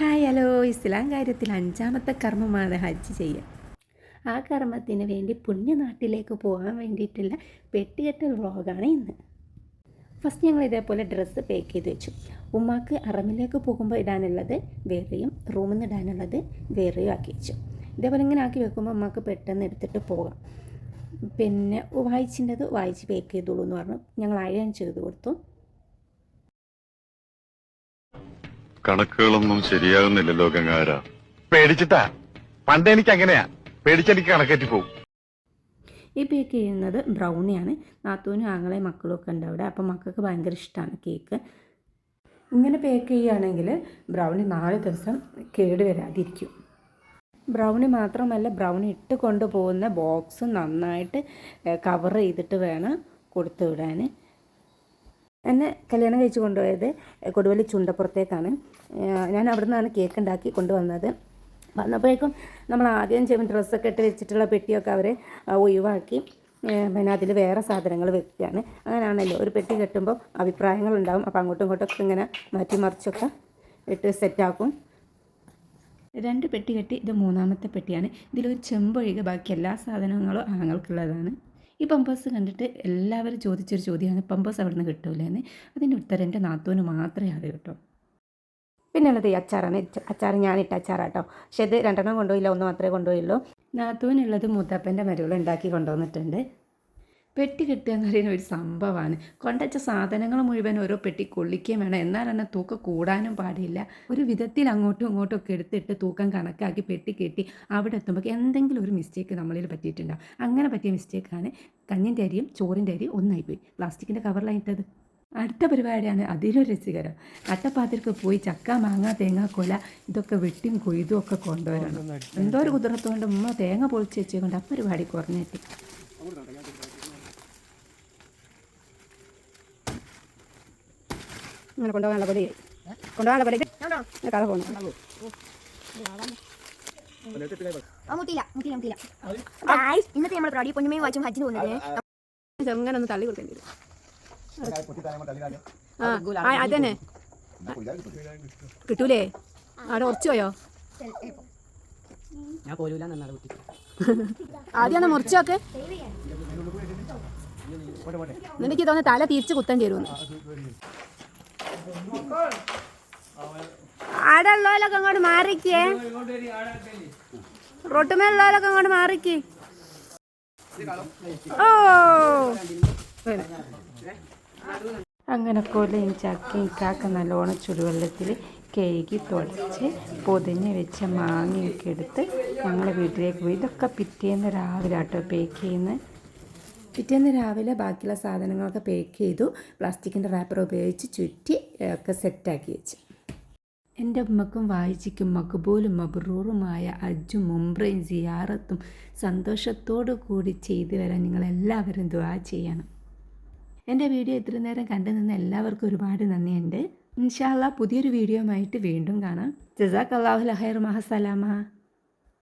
Hi hello. ഇസ്ലാം കാര്യത്തിൽ അഞ്ചാമത്തെ കർമ്മമാണ് ഹജ്ജ് ചെയ്യുക ആ കർമ്മത്തിന് വേണ്ടി പുണ്യനാട്ടിലേക്ക് പോകാൻ വേണ്ടിയിട്ടുള്ള പെട്ടികെട്ടൽ വ്ളോഗാണ് ഇന്ന്. ഫസ്റ്റ് ഞങ്ങൾ ഇതേപോലെ ഡ്രസ്സ് പാക്ക് ചെയ്ത് വെച്ചു. ഉമ്മാക്ക് അറമിലേക്ക് പോകുമ്പോൾ ഇടാനുള്ളത് വേറെയും റൂമിൽ നിന്ന് ഇടാനുള്ളത് വേറെയും ആക്കി വെച്ചു. ഇതേപോലെ ഇങ്ങനെ ആക്കി വെക്കുമ്പോൾ ഉമ്മാക്ക് പെട്ടെന്ന് എടുത്തിട്ട് പോകാം. പിന്നെ വായിച്ചിന്റെത് വായിച്ച് പാക്ക് ചെയ്തോളൂ എന്ന് പറഞ്ഞു. ഞങ്ങൾ അയൺ ചെയ്ത് കൊടുത്തു. കണക്കുകളൊന്നും ശരിയാകുന്നില്ല ഗംഗാര പേടിച്ചിട്ടാ? പണ്ട് എനിക്ക് അങ്ങനെയാ. പേടിച്ചെനിക്ക് കണക്കേറ്റി പോകും ഈ ബേക്ക് ചെയ്യുന്നത് ബ്രൗണിയാണ് നാത്തൂനും ആങ്ങളെ മക്കളും ഒക്കെ ഉണ്ട് അവിടെ. അപ്പം മക്കൾക്ക് ഭയങ്കര ഇഷ്ടമാണ് കേക്ക്. ഇങ്ങനെ ബേക്ക് ചെയ്യുകയാണെങ്കിൽ ബ്രൗണി നാല് ദിവസം കേട് വരാതിരിക്കും. ബ്രൗണി മാത്രമല്ല ബ്രൗണി ഇട്ട് കൊണ്ടുപോകുന്ന ബോക്സ് നന്നായിട്ട് കവർ ചെയ്തിട്ട് വേണം കൊടുത്തു വിടാൻ. എന്നെ കല്യാണം കഴിച്ച് കൊണ്ടുപോയത് കൊടുവലി ചുണ്ടപ്പുറത്തേക്കാണ്. ഞാൻ അവിടെ നിന്നാണ് കേക്ക് ഉണ്ടാക്കി കൊണ്ടുവന്നത്. വന്നപ്പോഴേക്കും നമ്മൾ ആദ്യം ചെയ്യുമ്പോൾ ഡ്രസ്സൊക്കെ ഇട്ട് വെച്ചിട്ടുള്ള പെട്ടിയൊക്കെ അവർ ഒഴിവാക്കി. പിന്നെ അതിൽ വേറെ സാധനങ്ങൾ വെക്കുകയാണ്. അങ്ങനെയാണല്ലോ ഒരു പെട്ടി കെട്ടുമ്പോൾ അഭിപ്രായങ്ങളുണ്ടാവും അപ്പോൾ അങ്ങോട്ടും ഇങ്ങോട്ടൊക്കെ ഇങ്ങനെ മാറ്റിമറിച്ചൊക്കെ ഇട്ട് സെറ്റാക്കും രണ്ട് പെട്ടി കെട്ടി ഇത് മൂന്നാമത്തെ പെട്ടിയാണ്. ഇതിലൊരു ചെമ്പൊഴികെ ബാക്കി എല്ലാ സാധനങ്ങളും ആങ്ങൾക്കുള്ളതാണ് ഈ പമ്പേഴ്സ് കണ്ടിട്ട് എല്ലാവരും ചോദിച്ചൊരു ചോദ്യമാണ് പമ്പേഴ്സ് അവിടെ നിന്ന് കിട്ടൂലെന്ന്? അതിന്റെ ഉത്തരം എന്റെ നാത്തൂന് മാത്രമേ അറിയൂ കേട്ടോ. പിന്നെ ഉള്ളത് ഈ അച്ചാറാണ്. അച്ചാറ് അച്ചാർ ഞാനിട്ട അച്ചാറാട്ടോ. പക്ഷേ ഇത് രണ്ടെണ്ണം കൊണ്ടുപോയില്ല ഒന്ന് മാത്രമേ കൊണ്ടുപോയുള്ളൂ. നാത്തൂനുള്ളത് മുത്തപ്പന്റെ മരുകൾ ഉണ്ടാക്കി കൊണ്ടുവന്നിട്ടുണ്ട്. പെട്ടി കിട്ടുക എന്ന് പറയുന്ന ഒരു സംഭവമാണ്. കൊണ്ടുവച്ച സാധനങ്ങൾ മുഴുവൻ ഓരോ പെട്ടി കൊള്ളിക്കുകയും വേണം. എന്നാൽ തന്നെ തൂക്കം കൂടാനും പാടില്ല. ഒരു വിധത്തിൽ അങ്ങോട്ടും ഇങ്ങോട്ടും ഒക്കെ എടുത്തിട്ട് തൂക്കം കണക്കാക്കി പെട്ടി കെട്ടി അവിടെ എത്തുമ്പോൾ എന്തെങ്കിലും ഒരു മിസ്റ്റേക്ക് നമ്മളിൽ പറ്റിയിട്ടുണ്ടാവും. അങ്ങനെ പറ്റിയ മിസ്റ്റേക്കാണ് കഞ്ഞിന്റെ അരിയും ചോറിന്റെ അരിയും ഒന്നായിപ്പോയി പ്ലാസ്റ്റിക്കിന്റെ കവറിലായിട്ടത് അടുത്ത പരിപാടിയാണ് അതിലൊരു രസികരം. അട്ടപ്പാത്തിരിക്ക് പോയി ചക്ക മാങ്ങ തേങ്ങ കൊല ഇതൊക്കെ വെട്ടിയും കൊയ്തും ഒക്കെ കൊണ്ടുവരണം. എന്തോ ഒരു കുതിർത്തുകൊണ്ട് ഉമ്മ തേങ്ങ പൊളിച്ച് വെച്ചുകൊണ്ട് ആ പരിപാടി കുറഞ്ഞിട്ട്. അങ്ങനെ കൊണ്ടുപോകാനുള്ള പടി. കൊണ്ടുപോകാനുള്ള പടി. കഥ പോകുന്നു. ആ മുട്ടിയില്ല മുട്ടിയില്ല മുട്ടിയില്ല. Guys, ഇന്നത്തെ നമ്മുടെ പ്രാടി പൊന്നുമയും വാച്ചും ഹജ്ജിന് പോകുന്നത് അങ്ങനെ ഒന്ന് തള്ളി കൊടുക്കേണ്ടി വരും. ആ ആ, അതന്നെ കിട്ടൂലേ? അവിടെ ഉറച്ചു പോയോ? ഞാൻ പോലൂല ആദ്യം മുറിച്ചൊക്കെ എനിക്ക് തോന്നുന്നു തല തിരിച്ച് കുത്തേണ്ടി വരുമെന്ന്. ആടെ ഉള്ളവരൊക്കെ അങ്ങോട്ട് മാറിക്കേ. റൊട്ടുമേലുള്ളവരൊക്കെ അങ്ങോട്ട് മാറിക്ക്. ഓ. അങ്ങനെ കൊലയും ചക്കയും കാക്ക നല്ലോണം ചുടുവെള്ളത്തിൽ കഴുകി തുടച്ച് പൊതിഞ്ഞ് വെച്ച മാങ്ങയൊക്കെ എടുത്ത് ഞങ്ങളെ വീട്ടിലേക്ക് പോയി. ഇതൊക്കെ പിറ്റേന്ന് രാവിലെ ആട്ടോ പേക്ക് ചെയ്യുന്നത് പിറ്റേന്ന് രാവിലെ ബാക്കിയുള്ള സാധനങ്ങളൊക്കെ പേക്ക് ചെയ്തു പ്ലാസ്റ്റിക്കിന്റെ റാപ്പർ ഉപയോഗിച്ച് ചുറ്റി ഒക്കെ സെറ്റാക്കി വെച്ചു. എന്റെ ഉമ്മക്കും വായിച്ചിക്കും മക്ബൂലും മബ്രൂറുമായ അജ്ജും മുംബ്രയും സിയാറത്തും സന്തോഷത്തോടു കൂടി ചെയ്തു വരാൻ നിങ്ങളെല്ലാവരും ദുവാ ചെയ്യണം. എന്റെ വീഡിയോ ഇത്ര നേരം കണ്ടു നിന്ന് എല്ലാവർക്കും ഒരുപാട് നന്ദിയുണ്ട്. ഇൻഷാല്ല പുതിയൊരു വീഡിയോ ആയിട്ട് വീണ്ടും കാണാം. ജസാഖ് അള്ളാഹു ലഹൈർ മഹസലാമ